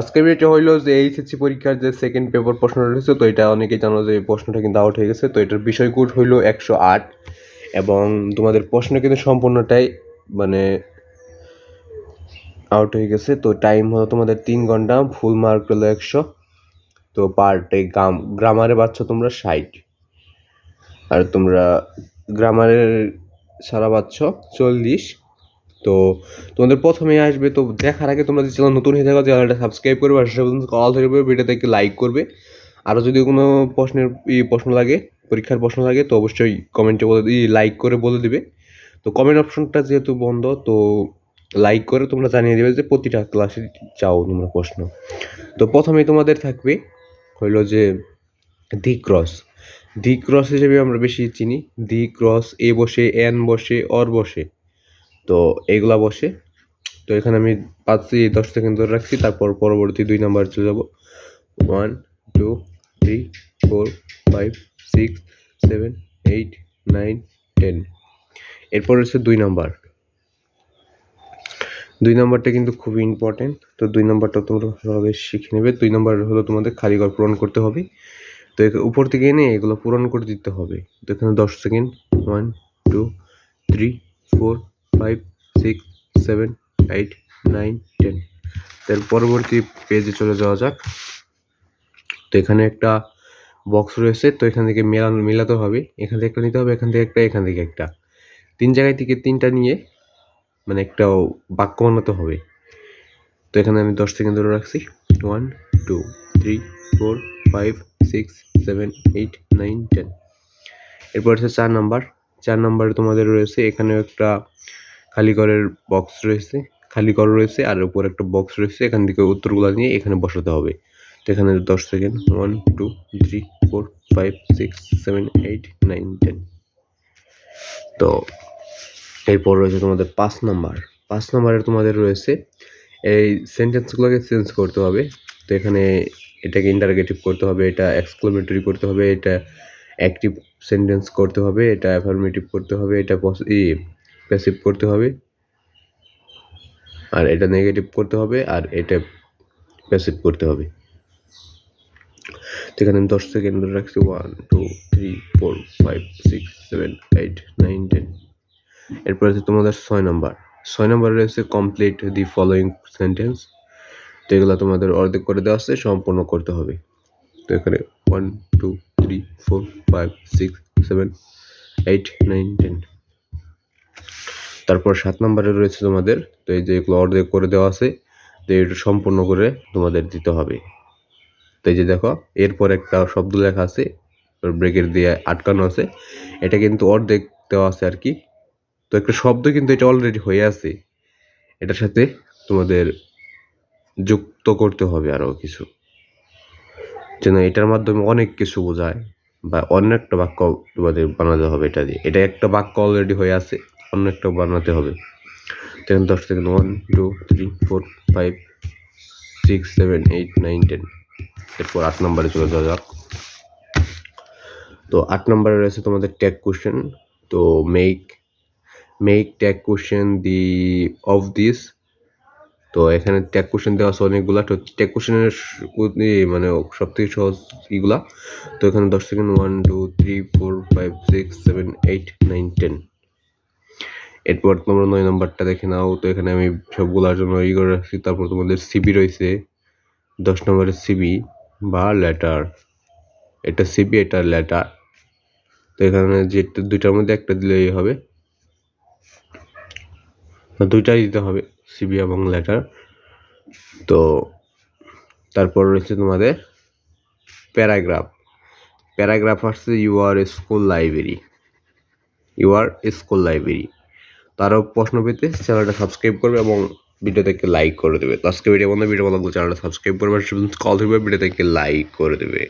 আজকের ভিডিওটা হইল যে এইচএসসি পরীক্ষার যে সেকেন্ড পেপার প্রশ্ন রয়েছে, তো এটা অনেকেই জানো যে প্রশ্নটা কিন্তু আউট হয়ে গেছে, তো এটার বিষয় কোড হইল একশো আট এবং তোমাদের প্রশ্ন কিন্তু সম্পূর্ণটাই মানে আউট হয়ে গেছে, তো টাইম হলো তোমাদের তিন ঘণ্টা ফুল মার্ক হলো একশো, তো পার্টে গ্রাম গ্রামারে পাচ্ছ তোমরা ষাট, আর তোমরা গ্রামারের সারা পাচ্ছ চল্লিশ তো তোমাদের প্রথমে আসবে, তো দেখার আগে তোমরা যে চ্যানেল নতুন হয়ে থাকো চ্যানেলটা সাবস্ক্রাইব করবে, আর সেটা কল থাকবে, ভিডিওতে একটু লাইক করবে। আরও যদি কোনো প্রশ্নের প্রশ্ন লাগে, পরীক্ষার প্রশ্ন লাগে, তো অবশ্যই কমেন্টে বলে লাইক করে বলে দিবে। তো কমেন্ট অপশনটা যেহেতু বন্ধ, তো লাইক করে তোমরা জানিয়ে দেবে যে প্রতিটা ক্লাসে চাও তোমরা প্রশ্ন। তো প্রথমেই তোমাদের থাকবে হইল যে দি ক্রস দি ক্রস হিসেবে আমরা বেশি চিনি। দি ক্রস এ বসে এন বসে অর বসে। তো এগুলা বসে। তো এখানে আমি পাঁচ থেকে দশ সেকেন্ড ধরে রাখছি, তারপর পরবর্তী দুই নাম্বার চলে যাব। One two three four five six seven eight nine ten এরপর হচ্ছে দুই নাম্বার। দুই নাম্বারটা কিন্তু খুবই ইম্পর্টেন্ট তো দুই নাম্বারটা তোমরা ভালোভাবে শিখে নেবে। দুই নাম্বার হলো তোমাদের খালি ঘর পূরণ করতে হবে। তো উপর থেকে এনে এগুলো পূরণ করে দিতে হবে। তো এখানে দশ second. One two three four five six seven eight nine ten এর পরবর্তী পেজে চলে যাওয়া যাক। তো এখানে একটা বক্স রয়েছে, তো এখান থেকে মেলানো মেলাতে হবে। এখান থেকে একটা নিতে হবে, এখান থেকে একটা, এখান থেকে একটা। তিন জায়গায় থেকে তিনটা নিয়ে মানে একটা বাক্য বানাতে হবে। তো এখানে আমি দশ সেকেন্ড ধরে রাখছি। One two three four five six seven eight nine ten এরপর হচ্ছে চার নাম্বার চার নাম্বারে তোমাদের রয়েছে। এখানেও একটা খালি ঘরের বক্স রয়েছে, খালি ঘর রয়েছে আর উপর একটা বক্স রয়েছে, এখান থেকে উত্তরগুলো নিয়ে এখানে বসাতে হবে। তো এখানে দশ second one two three four five six seven eight nine ten তো এরপর রয়েছে তোমাদের পাঁচ নাম্বার পাঁচ নাম্বারে তোমাদের রয়েছে, এই সেন্টেন্সগুলোকে চেঞ্জ করতে হবে। তো এখানে এটাকে ইন্টারগেটিভ করতে হবে, এটা এক্সক্লোমেটরি করতে হবে, এটা অ্যাক্টিভ সেন্টেন্স করতে হবে, এটা অ্যাফার্মেটিভ করতে হবে, এটা ই প্যাসিভ করতে হবে। আর এটা নেগেটিভ করতে হবে আর এটা প্যাসিভ করতে হবে। তো এখানে আমি দশ সেকেন্ড ধরে রাখছি। One two three four five six seven eight nine ten এরপর আছে তোমাদের ছয় নম্বর ছয় নম্বরে রয়েছে কমপ্লিট দি ফলোয়িং সেন্টেন্স তো এগুলো তোমাদের অর্ধেক করে দেওয়া আছে, সম্পূর্ণ করতে হবে। তো এখানে one two three four five six seven eight nine ten তারপর সাত নম্বরে রয়েছে তোমাদের, তো এই যে এগুলো অর্ধেক করে দেওয়া আছে, তো এটা সম্পূর্ণ করে তোমাদের দিতে হবে। তো এই যে দেখো, এরপর একটা শব্দ লেখা আছে ব্রেকের দিয়ে আটকানো আছে, এটা কিন্তু অর্ধেক দেওয়া আছে আর কি। তো একটা শব্দ কিন্তু এটা অলরেডি হয়ে আছে, এটার সাথে তোমাদের যুক্ত করতে হবে আরও কিছু। যেন এটার মাধ্যমে অনেক কিছু বোঝায়, বা অন্য একটা বাক্য তোমাদের বানাতে হবে এটা দিয়ে। এটা একটা বাক্য অলরেডি হয়ে আছে। অন্য একটা বানাতে হবে। তো দশ second one two three four five six seven eight nine ten এরপর আট নম্বরে চলে যাওয়া যাক। তো আট নম্বরে রয়েছে তোমাদের ট্যাগ কোশ্চেন তো make make tag question the of this তো এখানে ট্যাগ কোশ্চেন দেওয়া আছে অনেকগুলা। তো ট্যাগ কোশ্চেনের মানে সব থেকে সহজ ইগুলা। তো এখানে দশ second one two three four five six seven eight nine ten এরপর তোমরা নয় নম্বরটা দেখে নাও। তো এখানে আমি সবগুলোর জন্য ই করে রাখছি। তারপর তোমাদের সিবি রয়েছে। দশ নম্বরের সিবি বা লেটার এটা সিবি এটা লেটার তো এখানে যে দুইটার মধ্যে একটা দিলেই হবে। দুইটাই দিতে হবে সিবি এবং লেটার তো তারপর রয়েছে তোমাদের প্যারাগ্রাফ প্যারাগ্রাফ আসছে you are school library you are school library তারও প্রশ্ন পেতে চ্যানেলটা সাবস্ক্রাইব করবে এবং ভিডিও থেকে লাইক করে দেবে। আজকে ভিডিও বন্ধু ভিডিও ভালো চ্যানেলটা সাবস্ক্রাইব করবে কল দেবে থেকে লাইক করে দেবে।